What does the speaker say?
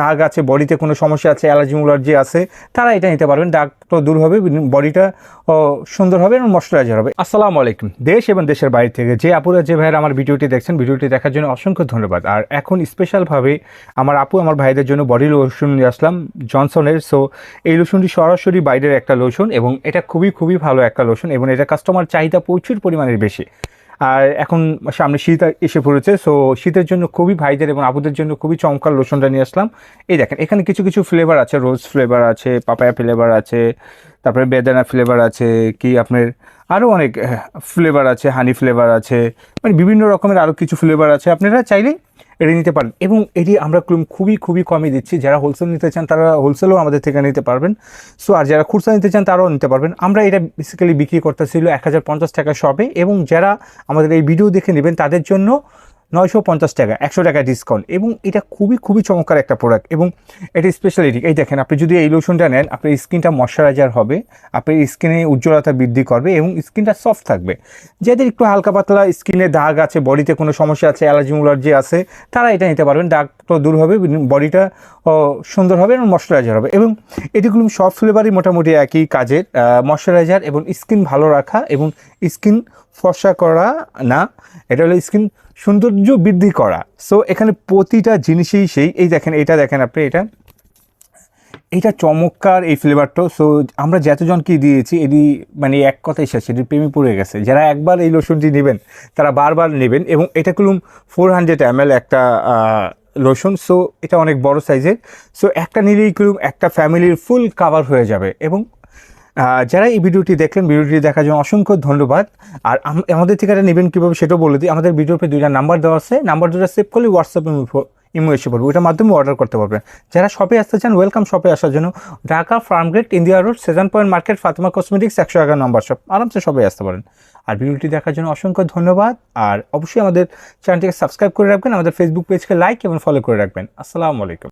দাগ আছে, বডিতে কোনো সমস্যা আছে, অ্যালার্জি মুলার্জি আছে, তারা এটা নিতে পারবেন। দাগ তো দূর হবে, বডিটা সুন্দর হবে এবং ময়শ্চারাইজার হবে। আসসালামু আলাইকুম। দেশ এবং দেশের বাইরে থেকে যে আপুরা, যে ভাইয়ের আমার ভিডিওটি দেখছেন, ভিডিওটি দেখার জন্য অসংখ্য ধন্যবাদ। আর এখন স্পেশালভাবে আমার আপু, আমার ভাইদের জন্য বডি লোশন নিয়ে আসলাম জনসনের সো এই লোশনটি সরাসরি বাইরের একটা লোশন এবং এটা খুবই খুবই ভালো একটা লোশন এবং এটা কাস্টমার চাহিদা প্রচুর পরিমাণের বেশি। আর এখন সামনে শীত এসে পড়েছে সো শীতের জন্য খুবই ভাইদের এবং আবুদের জন্য খুবই চমকার লোশনটা নিয়ে আসলাম। এই দেখেন, এখানে কিছু কিছু ফ্লেভার আছে রোজ ফ্লেভার আছে পাপায়া ফ্লেভার আছে তারপরে বেদানা ফ্লেভার আছে, কি আপনার আরও অনেক ফ্লেভার আছে হানি ফ্লেভার আছে মানে বিভিন্ন রকমের আরও কিছু ফ্লেভার আছে, আপনারা চাইলে এটা নিতে পারেন। এবং এটি আমরা খুব- খুবই খুবই কমই দিচ্ছি। যারা হোলসেল নিতে চান, তারা হোলসেলও আমাদের থেকে নিতে পারবেন। সো আর যারা খুচরা নিতে চান, তারাও নিতে পারবেন। আমরা এটা বেসিক্যালি বিক্রি করতেছিল এক হাজার পঞ্চাশ টাকা শপে এবং যারা আমাদের এই ভিডিও দেখে নেবেন, তাদের জন্য নয়শো পঞ্চাশ টাকা, একশো টাকা ডিসকাউন্ট এবং এটা খুবই খুবই চমৎকার একটা প্রোডাক্ট এবং এটা স্পেশালিটি এই দেখেন, আপনি যদি এই লোশনটা নেন, আপনার স্কিনটা ময়শ্চারাইজার হবে, আপনার স্কিনে উজ্জ্বলতা বৃদ্ধি করবে এবং স্কিনটা সফট থাকবে। যাদের একটু হালকা পাতলা স্কিনে দাগ আছে বডিতে কোনো সমস্যা আছে অ্যালার্জি মুলার্জি আছে, তারা এটা নিতে পারবেন। দাগ তো দূর হবে বডিটা সুন্দর হবে এবং ময়শ্চারাইজার হবে এবং এটিগুলো সব ফ্লেভারই মোটামুটি একই কাজের ময়শ্চারাইজার এবং স্কিন ভালো রাখা এবং স্কিন ফর্সা করা না, এটা হলো স্কিন সৌন্দর্য বৃদ্ধি করা। সো এখানে প্রতিটা জিনিসেই সেই, এই দেখেন, এটা দেখেন আপনি, এটা এটা চমৎকার এই ফ্লেভারটা সো আমরা যতজনকে দিয়েছি, এটি মানে এক কথাই শেষ এটি প্রেমে পড়ে গেছে। যারা একবার এই লোশনটি নেবেন, তারা বারবার নেবেন, এবং এটা কুলুম ফোর হান্ড্রেড এম একটা লোশন সো এটা অনেক বড় সাইজের সো একটা নিলেই কুলুম একটা ফ্যামিলির ফুল কাভার হয়ে যাবে, এবং যারা এই ভিডিওটি দেখলেন, ভিডিওটি দেখার জন্য অসংখ্য ধন্যবাদ। আর আম- আমাদের এটা নেবেন, কীভাবে সেটাও বলে দিই। আমাদের ভিডিওতে দুইটা নাম্বার দেওয়া আছে। নাম্বার দুটো সেভ করলে হোয়াটসঅ্যাপ ইমো এসে পড়বে। ওইটার মাধ্যমে অর্ডার করতে পারবেন। যারা শপে আসতে চান ওয়েলকাম শপে আসার জন্য Dhaka Farmgate India road Sezan point market Fatima cosmetics একশো এগারো নম্বর শপ আরামসে সবাই আসতে পারেন। আর ভিডিওটি দেখার জন্য অসংখ্য ধন্যবাদ। আর অবশ্যই আমাদের চ্যানেলটিকে সাবস্ক্রাইব করে রাখবেন। আমাদের ফেসবুক পেজকে লাইক এবং ফলো করে রাখবেন। আসসালামু আলাইকুম।